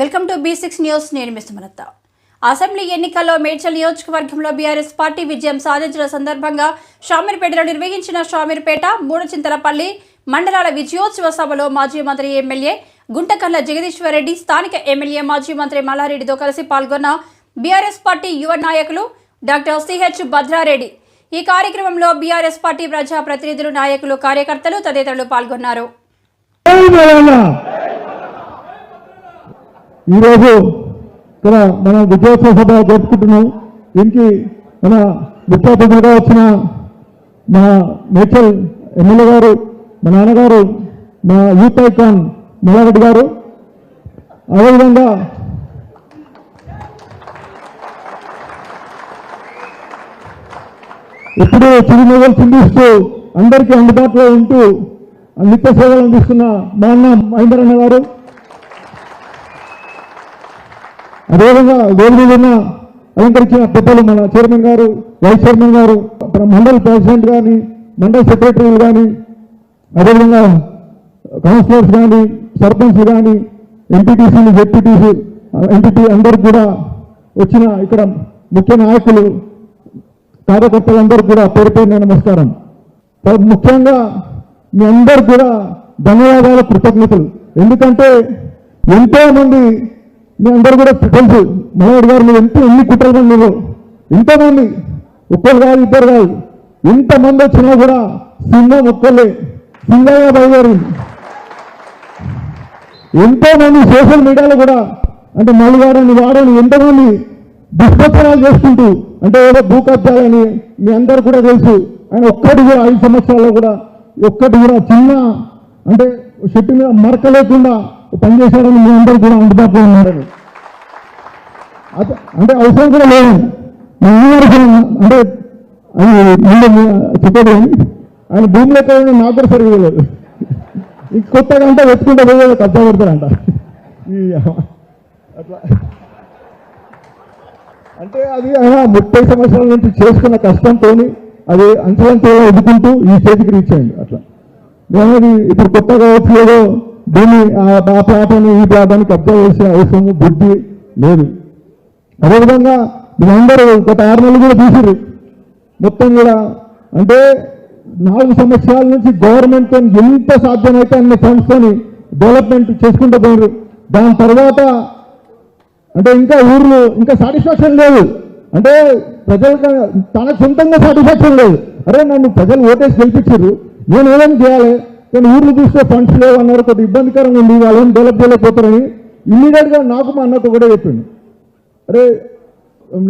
Welcome to B six news. నేను మిస్మరత్త assembly ఎన్నికల్లో మేడ్చల్ నియోజకవర్గంలో బీఆర్ఎస్ పార్టీ విజయం సాధించిన సందర్భంగా షామీర్పేటలో నిర్వహించిన షామీర్పేట మూడుచింతలపల్లి మండలాల విజయోత్సవ సభలో మాజీ మంత్రి ఎమ్మెల్యే గుంటకల్ల జగదీశ్వరరెడ్డి స్థానిక ఎమ్మెల్యే మాజీ మంత్రి మల్లారెడ్డితో కలిసి పాల్గొన్న బీఆర్ఎస్ పార్టీ యువ నాయకులు డాక్టర్ సిహెచ్ భద్రారెడ్డి. ఈ కార్యక్రమంలో బీఆర్ఎస్ పార్టీ ప్రజా ప్రతినిధులు నాయకులు కార్యకర్తలు తదితరులు పాల్గొన్నారు. ఈరోజు ఇక్కడ మన విజయోత్సవ సభ జరుపుకుంటున్నాం. దీనికి మన ముఖ్య అతిథిగా వచ్చిన మన మేచల్ ఎమ్మెల్యే గారు మా నాన్నగారు మా యూత్ ఐకాన్ మల్లారెడ్డి గారు. అదేవిధంగా ఎప్పుడూ చిరునవ్వులు చిందిస్తూ అందరికీ అందుబాటులో ఉంటూ నిత్య సేవలు అందిస్తున్న మా అన్న మహేందర్ గారు. అదేవిధంగా వేరు మీద ఉన్న అలంకరించిన పెద్దలు మన చైర్మన్ గారు వైస్ చైర్మన్ గారు మన మండల్ ప్రెసిడెంట్ కానీ మండల్ సెక్రటరీలు కానీ అదేవిధంగా కౌన్సిలర్స్ కానీ సర్పంచ్ కానీ ఎంపీటీసీలు జెడ్పీటీసీ ఎంపీటీ అందరూ కూడా వచ్చిన ఇక్కడ ముఖ్య నాయకులు కార్యకర్తలందరూ కూడా పేరు పేరు నమస్కారం. ముఖ్యంగా మీ అందరు కూడా ధన్యవాదాలు కృతజ్ఞతలు. ఎందుకంటే ఎంతో మంది మీ అందరు కూడా తెలుసు మనోడు గారు మీరు ఎంతో ఎన్ని కుట్రలు మీరు ఎంతో ఒక్కరు కాదు ఇద్దరు కాదు ఎంతమంది వచ్చినా కూడా సింహం ఒక్కళ్ళే. సింగయ్య బయలుదేరింది ఎంతోమంది సోషల్ మీడియాలో కూడా అంటే మళ్ళీ వాడని ఎంతమంది దుష్ప్రచారాలు చేసుకుంటూ అంటే ఏదో భూ కబ్జాలని మీ అందరు కూడా తెలుసు. ఆయన ఒక్కటి కూడా ఐదు సంవత్సరాల్లో కూడా ఒక్కటి కూడా చిన్న అంటే చెట్టు మీద మరక లేకుండా పనిచేశారని మీ అందరూ కూడా అందుబాటులో ఉన్నారని అంటే అవసరం కూడా లేదు. మీ అందరికీ అంటే అది ముందు చెప్పేది ఆయన భూమిలో ఎక్కడ నాకు కూడా సరిగ్గా ఈ కొత్తగా అంటే వెతుకుంటే పోయే కబ్జా పెడతారంట. అట్లా. అంటే అది ఆయన ముప్పై సంవత్సరాల నుంచి చేసుకున్న కష్టంతో అది అంచెలంచెలుగా ఎదుకుంటూ ఈ స్టేజ్కి రీచ్ అయింది అట్లా. నేను ఇప్పుడు కొత్తగా వచ్చి ఏదో దీన్ని ఆ ఆ ఈ పాపానికి కబ్జా చేసే అవసరము బుద్ధి లేదు. అదేవిధంగా మీరందరూ గత ఆరు నెలలు కూడా చూసారు మొత్తం కూడా అంటే నాలుగు సంవత్సరాల నుంచి గవర్నమెంట్ ఎంత సాధ్యమైతే అన్ని ఫండ్స్ తోని డెవలప్మెంట్ చేసుకుంటూ పోయారు దాని తర్వాత అంటే ఇంకా ఊర్లు ఇంకా సాటిస్ఫాక్షన్ లేదు. అంటే ప్రజలకు తన సొంతంగా సాటిస్ఫాక్షన్ లేదు. అరే నన్ను ప్రజలు ఓటేసి గెలిపించారు నేను ఏమేమి చేయాలి? కానీ ఊర్లు చూస్తే ఫండ్స్ లేవన్నారు కొద్ది ఇబ్బందికరంగా ఉంది వాళ్ళని డెవలప్ చేయలేకపోతారని ఇమ్మీడియట్గా నాకు మా అన్నకు కూడా చెప్పిండు. అరే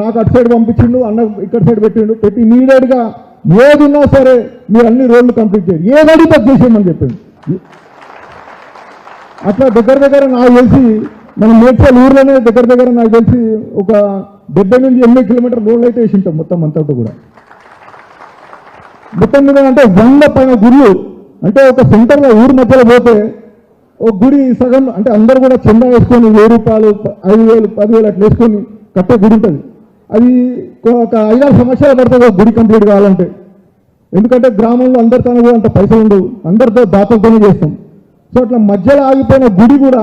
నాకు అటు సైడ్ పంపించిండు అన్న ఇక్కడ సైడ్ పెట్టిండు పెట్టి ఇమీడియట్గా ఏది ఉన్నా సరే మీరు అన్ని రోడ్లు కంప్లీట్ చేయండి. ఏది అడిగితే చేసేయమని చెప్పిండు. అట్లా దగ్గర దగ్గర నాకు తెలిసి మన మేడ్చల్ ఊర్లోనే దగ్గర దగ్గర నాకు తెలిసి ఒక డెబ్బై నుంచి ఎనిమిది కిలోమీటర్ రోడ్లు అయితే వేసి ఉంటాం మొత్తం అంతా కూడా. మొత్తం మీద అంటే వంద పైన గుళ్ళు అంటే ఒక సెంటర్లో ఊరు మధ్యలో పోతే ఒక గుడి సగం అంటే అందరూ కూడా చందా వేసుకొని వెయ్యి రూపాయలు ఐదు వేలు పదివేలు అట్లా వేసుకొని కట్టే గుడి ఉంటుంది. అది ఒక ఐదారు సంవత్సరాలు పడుతుంది ఒక గుడి కంప్లీట్ కావాలంటే. ఎందుకంటే గ్రామంలో అందరితో కూడా అంత పైసలు ఉండవు. అందరితో దాతలతోనే చేస్తాం. సో అట్లా మధ్యలో ఆగిపోయిన గుడి కూడా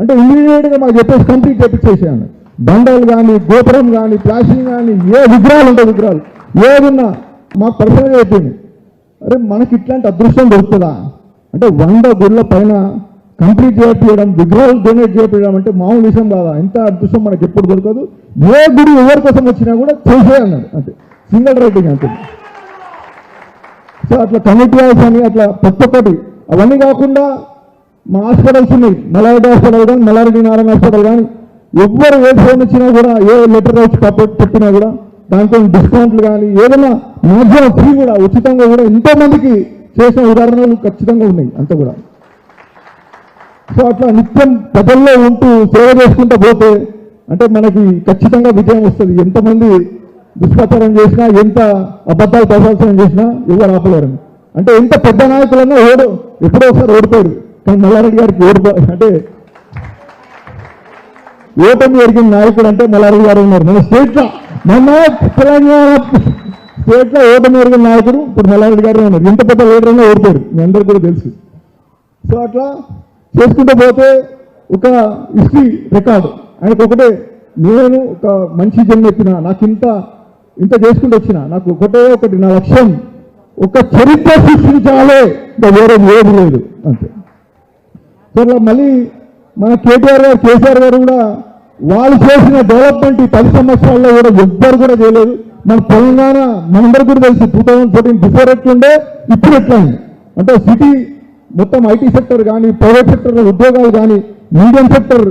అంటే ఇమీడియట్గా మాకు చెప్పేసి కంప్లీట్ చేపించేసాను బండలు కానీ గోపురం కానీ ప్లాస్టింగ్ కానీ ఏ విగ్రహాలు ఉంటాయి విగ్రహాలు ఏదున్నా మాకు పర్సనల్గా చెప్పింది అరే మనకి ఇట్లాంటి అదృష్టం దొరుకుతుందా? అంటే వంద గుళ్ళ పైన కంప్లీట్ చేయించడం విగ్రహాలు డొనేట్ చేయించడం అంటే మామూలు విషయం కాదా? ఎంత అదృష్టం మనకి ఎప్పుడు దొరకదు. ఏ గుడి ఎవరి కోసం వచ్చినా కూడా చేసేయన్నాడు అంతే. సింగల్ రైటింగ్ అంతే. సో అట్లా కమిటీ హౌస్ అని అట్లా ప్రతి ఒక్కటి. అవన్నీ కాకుండా మా హాస్పిటల్స్ ఉన్నాయి. మలారెడ్డి హాస్పిటల్ కానీ మలారెడ్డి నారాయణ హాస్పిటల్ కానీ. ఎవ్వరు ఏ ఫోన్ ఇచ్చినా కూడా ఏ లెటర్ వచ్చి పెట్టినా కూడా దాంతో డిస్కౌంట్లు కానీ ఏదైనా మ్యాక్సిమం ఫ్రీ కూడా ఉచితంగా కూడా ఎంతో మందికి చేసిన ఉదాహరణలు ఖచ్చితంగా ఉన్నాయి అంత కూడా. సో అట్లా నిత్యం ప్రజల్లో ఉంటూ సేవ చేసుకుంటూ పోతే అంటే మనకి ఖచ్చితంగా విజయం వస్తుంది. ఎంతమంది దుష్ప్రచారం చేసినా ఎంత అబద్ధాలు ప్రచారం చేసినా ఎవరు ఆపలేరు. అంటే ఎంత పెద్ద నాయకులన్నా ఓడు ఎప్పుడో ఒకసారి ఓడిపోయాడు. కానీ మల్లారెడ్డి గారికి ఓడిపో అంటే ఓటమి ఎరిగిన నాయకుడు అంటే మల్లారెడ్డి గారు ఉన్నారు. మన స్టేట్లో మన తెలంగాణ స్టేట్లో ఓటమి ఎరిగిన నాయకుడు ఇప్పుడు మల్లారెడ్డి గారు ఉన్నారు. ఇంత పెద్ద లీడర్గా ఓడిపోయారు మీ అందరికీ కూడా తెలుసు. సో అట్లా చేసుకుంటూ పోతే ఒక హిస్టరీ రికార్డు. ఆయనకు ఒకటే నేను ఒక మంచి జన్మ ఎత్తిన నాకు ఇంత ఇంత చేసుకుంటూ వచ్చిన నాకు ఒకటే ఒకటి నా లక్ష్యం ఒక చరిత్ర సృష్టించాలే ఇంకా వేరే ఏది లేదు. అంతే. సో మళ్ళీ మన కేటీఆర్ గారు కేసీఆర్ గారు కూడా వాళ్ళు చేసిన డెవలప్మెంట్ ఈ పది సంవత్సరాల్లో కూడా ఎవ్వరు కూడా చేయలేదు. మన తెలంగాణ మనందరూ కూడా తెలిసి టూ థౌజండ్ ఫోర్టీన్ బిఫోర్ ఎట్లుండే ఇప్పుడు ఎట్లయింది? అంటే సిటీ మొత్తం ఐటీ సెక్టర్ కానీ ప్రైవేట్ సెక్టర్ ఉద్యోగాలు కానీ మీడియం సెక్టర్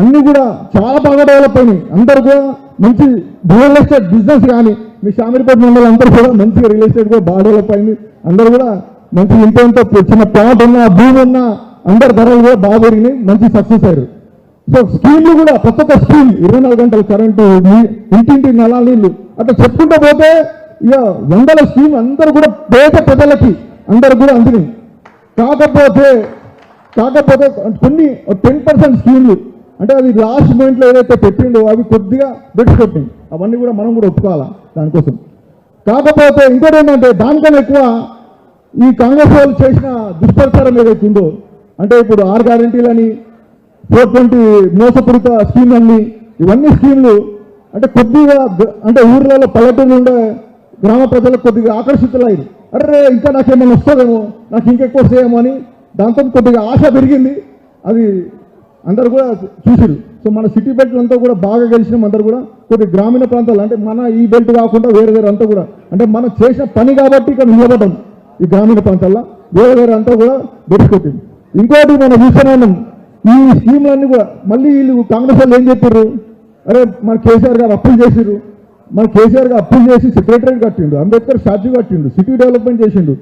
అన్ని కూడా చాలా బాగా డెవలప్ అయినాయి. అందరు కూడా మంచి రియల్ ఎస్టేట్ బిజినెస్ కానీ మీ షామీర్పేట మండలం అందరూ కూడా మంచిగా రియల్ ఎస్టేట్ కూడా బాగా డెవలప్ అయింది. అందరూ కూడా మంచి ఇంత ఇంత చిన్న ప్లాట్ ఉన్నా భూమి ఉన్నా అందరి ధరలు కూడా బాగా పెరిగినాయి మంచి సక్సెస్ అయ్యారు. సో స్కీమ్లు కూడా ప్రతి ఒక్క స్కీమ్ ఇరవై నాలుగు గంటల కరెంటు ఇంటింటి నెల నీళ్ళు అట్లా చెప్పుకుంటూ పోతే ఇక వందల స్కీమ్ అందరూ కూడా పేద ప్రజలకి అందరు కూడా అందినాయి. కాకపోతే కాకపోతే కొన్ని టెన్ పర్సెంట్ స్కీమ్లు అంటే అది లాస్ట్ మూమెంట్లో ఏదైతే పెట్టిండో అవి కొద్దిగా పెట్టినాయి అవన్నీ కూడా మనం కూడా ఒప్పుకోవాలా దానికోసం. కాకపోతే ఇంకోటి ఏంటంటే దానికన్నా ఎక్కువ ఈ కాంగ్రెస్ వాళ్ళు చేసిన దుష్ప్రచారం ఏదైతే ఉందో అంటే ఇప్పుడు ఆరు గ్యారంటీలని ఫోర్ ట్వంటీ మోసపూరిత స్కీమ్లన్నీ ఇవన్నీ స్కీమ్లు అంటే కొద్దిగా అంటే ఊర్లలో పల్లెటూరు ఉండే గ్రామ ప్రజలకు కొద్దిగా ఆకర్షితులైంది అరే ఇంకా నాకేమైనా వస్తుందేమో నాకు ఇంకెక్కువ వస్తాయేమో అని దాంతో కొద్దిగా ఆశ పెరిగింది. అది అందరు కూడా చూసిరు. సో మన సిటీ బెల్ట్లంతా కూడా బాగా గెలిచినాం అందరు కూడా. కొద్ది గ్రామీణ ప్రాంతాలు అంటే మన ఈ బెల్ట్ కాకుండా వేరే వేరే అంతా కూడా. అంటే మనం చేసిన పని కాబట్టి ఇక్కడ నిలబడ్డాం ఈ గ్రామీణ ప్రాంతాల్లో. వేరే వేరే అంతా కూడా దొరికిపోతుంది ఇంకోటి మనం చూస్తూనే ఈ స్కీమ్లన్నీ కూడా మళ్ళీ వీళ్ళు కాంగ్రెస్ వాళ్ళు ఏం చెప్పారు? అరే మన కేసీఆర్ గారు అప్పులు చేసిరు మన కేసీఆర్ గారు అప్పులు చేసి సెక్రటరీ కట్టిండు అంబేద్కర్ స్టాచ్యూ కట్టిండు సిటీ డెవలప్మెంట్ చేసిండు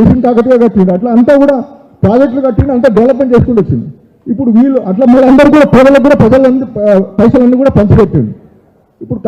మిషన్ కాకతీయ కట్టిండు. అట్లా అంతా కూడా ప్రాజెక్టులు కట్టిండు అంతా డెవలప్మెంట్ చేసుకుంటూ వచ్చింది ఇప్పుడు వీళ్ళు అట్లా మళ్ళీ అందరూ కూడా ప్రజలకు కూడా ప్రజలందరూ పైసలన్నీ కూడా పంచిపెట్టిండు. ఇప్పుడు